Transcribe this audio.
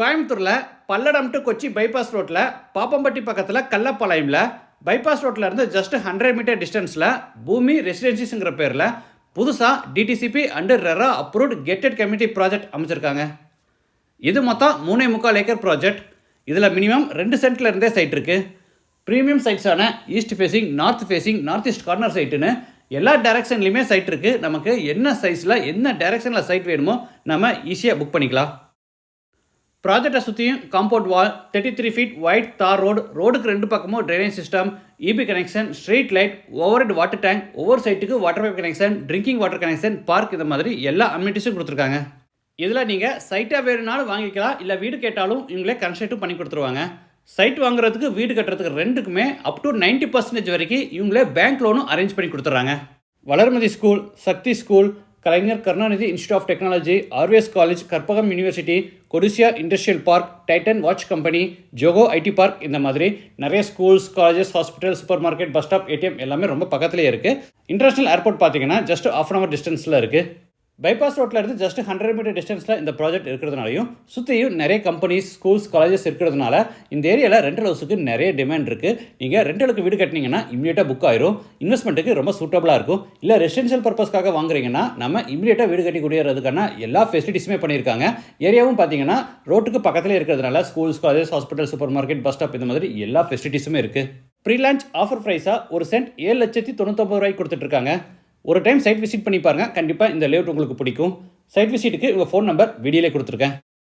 கோயம்புத்தூரில் Palladam to Kochi bypass ரோட்டில் பாப்பம்பட்டி பக்கத்தில் கள்ளப்பாளையமில் பைபாஸ் ரோட்டில் இருந்து ஜஸ்ட் ஹண்ட்ரட் மீட்டர் டிஸ்டன்ஸில் பூமி ரெசிடென்சிஸுங்கிற பேரில் புதுசாக DTCP under RERA approved gated community project அமைச்சிருக்காங்க. இது மொத்தம் மூணே முக்கால் ஏக்கர் ப்ராஜெக்ட் இதில் மினிமம் ரெண்டு சென்ட்ல இருந்தே சைட் இருக்குது premium சைட்ஸான east facing north facing north east corner சைட்டுன்னு எல்லா டேரக்ஷன்லேயுமே சைட் இருக்குது நமக்கு என்ன சைஸில் என்ன டேரக்ஷனில் சைட் வேணுமோ நம்ம ஈஸியாக புக் பண்ணிக்கலாம். ப்ராஜெக்டை சுற்றியும் compound wall thirty three feet wide tar road ரோடுக்கு ரெண்டு பக்கமும் drainage system EB connection street light overhead water tank ஒவ்வொரு சைட்டுக்கு water pipe connection drinking water connection park இந்த மாதிரி எல்லா அம்யூனிட்டிஸும் கொடுத்துருக்காங்க. இதில் நீங்கள் சைட்டாக வேணுனாலும் வாங்கிக்கலாம் இல்லை வீடு கேட்டாலும் இவங்களே கன்ஸ்ட்ரக்ட்டும் பண்ணி கொடுத்துருவாங்க. சைட் வாங்குறதுக்கு வீடு கட்டுறதுக்கு ரெண்டுக்குமே அப் டு 90% பர்சன்டேஜ் வரைக்கும் இவங்களே பேங்க் லோனும் அரேஞ்ச் பண்ணி கொடுத்துட்றாங்க. Valarmathi school Sakthi school Kalaignar Karunanidhi institute of technology RVS college Karpagam university Codissia industrial park Titan watch company Zoho IT park இந்த மாதிரி நிறைய schools colleges hospital supermarket bus stop ATM எல்லாமே ரொம்ப பக்கத்துலேயே இருக்குது international airport பார்த்தீங்கன்னா just half an hour டிஸ்டன்ஸில் இருக்குது பைபாஸ் ரோட்டில் இருந்து ஜஸ்ட் ஹண்ட்ரட் மீட்டர் டிஸ்டன்ஸில் இந்த ப்ராஜெக்ட் இருக்கிறதுனாலையும் சுற்றியும் நிறைய கம்பெனிஸ் ஸ்கூல்ஸ் காலேஜஸ் இருக்கிறதுனால இந்த ஏரியாவில் ரெண்டல் ஹவுஸுக்கு நிறைய டிமாண்ட் இருக்குது நீங்கள் ரெண்டலுக்கு வீடு கட்டினீங்கன்னா இமீடியட்டாக புக் ஆயிரும். இன்வெஸ்ட்மெண்ட்டுக்கு ரொம்ப சூட்டபுளாக இருக்கும். இல்லை ரெசிடென்ஷியல் பர்பஸ்க்காக வாங்குறீங்கன்னா நம்ம இமீடியட்டாக வீடு கட்டி குடியேறதுக்கான எல்லா ஃபெசிலிட்டிஸுமே பண்ணியிருக்காங்க. ஏரியாவும் பார்த்தீங்கன்னா ரோட்டுக்கு பக்கத்தில் இருக்கிறதுனால schools college hospital supermarket bus stop இந்த மாதிரி எல்லா ஃபெசிலிட்டிஸுமே இருக்குது ப்ரீ லான்ச் ஆஃபர் ப்ரைஸாக ஒரு சென்ட் ஏழு லட்சத்தி தொண்ணூத்தொம்பது ரூபாய்க்கு கொடுத்துட்ருக்காங்க ஒரு டைம் சைட் விசிட் பண்ணி பாருங்கள் கண்டிப்பாக இந்த லேவுட் உங்களுக்கு பிடிக்கும். சைட் விசிட்டுக்கு உங்கள் ஃபோன் நம்பர் வீடியோலே கொடுத்துருக்கேன்.